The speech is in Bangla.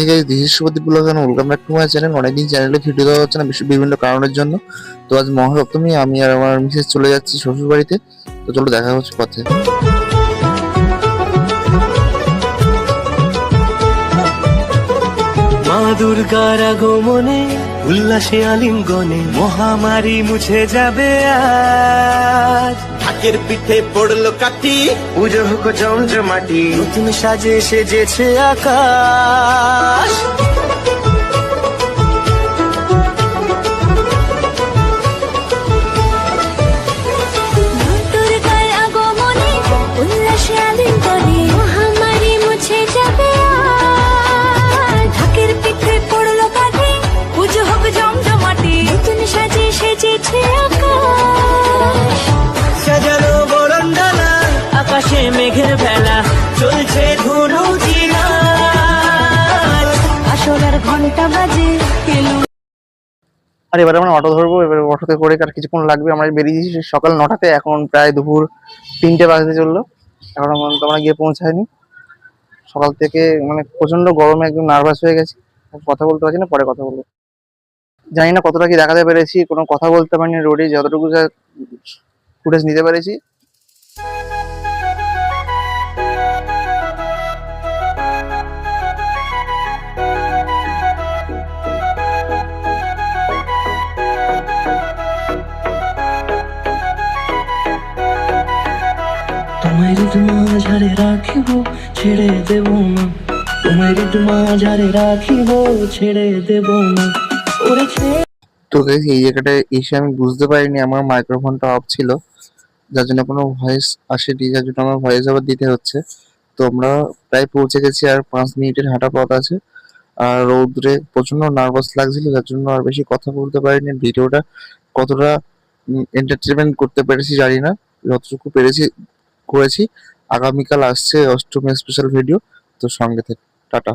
এই guys this Supati blog and welcome back to my channel অনেকদিন চ্যানেলে ভিডিও দেওয়া হচ্ছে না বিভিন্ন কারণের জন্য। তো আজ মহাসপ্তমী আমি আর আমার মিসেস চলে যাচ্ছি শ্বশুর বাড়িতে তো চলো দেখা হচ্ছে পথে। মা দুর্গার আগমনে উল্লাসে আলিঙ্গনে মহামারী মুছে যাবে আজ। ঢাকের পিঠে পড়ল কাটি পুজো হোক জমজমাটি নতুন সাজে সেজেছে আকাশ। মেঘের ভেলা চলছে ধনু আসরের ঘণ্টা বাজে আর এবারে আমরা অটো ধরবো, এবারে অটোতে করে আর কিছুক্ষণ লাগবে। আমরা বেরিয়েছি সকাল নটাতে, এখন প্রায় দুপুর তিনটে বাজতে চলল। এখন আমরা গিয়ে পৌঁছায়নি। সকাল থেকে মানে প্রচণ্ড গরমে একদম নার্ভাস হয়ে গেছি। কথা বলতে পারছি না, পরে কথা বলব। জানি না কতটা কি দেখাতে পেরেছি, কোনো কথা বলতে পারিনি রোডে যতটুকু যা ফুটেজ নিতে পেরেছি। হৃদ মাঝারে রাখিব, ছেড়ে দেব না। রাখিব, ছেড়ে দেব না। ওরে তো এই জায়গাটায় এসে আমি বুঝতে পারিনি, আমার মাইক্রোফোনটা অফ ছিল। যার জন্য কোনো ভয়েস আসেনি, যার জন্য আমার ভয়েস আবার দিতে হচ্ছে। তো আমরা প্রায় পৌঁছে গেছি আর পাঁচ মিনিটের হাঁটা পথ আছে। আর রৌদ্রে প্রচণ্ড নার্ভাস লাগছিল, যার জন্য আর বেশি কথা বলতে পারিনি। ভিডিওটা কতটা এন্টারটেনমেন্ট করতে পেরেছি জানি না। যতটুকু পেরেছি করেছি। আগামীকাল আসছে অষ্টমী স্পেশাল ভিডিও তো সঙ্গে থেকে টাটা।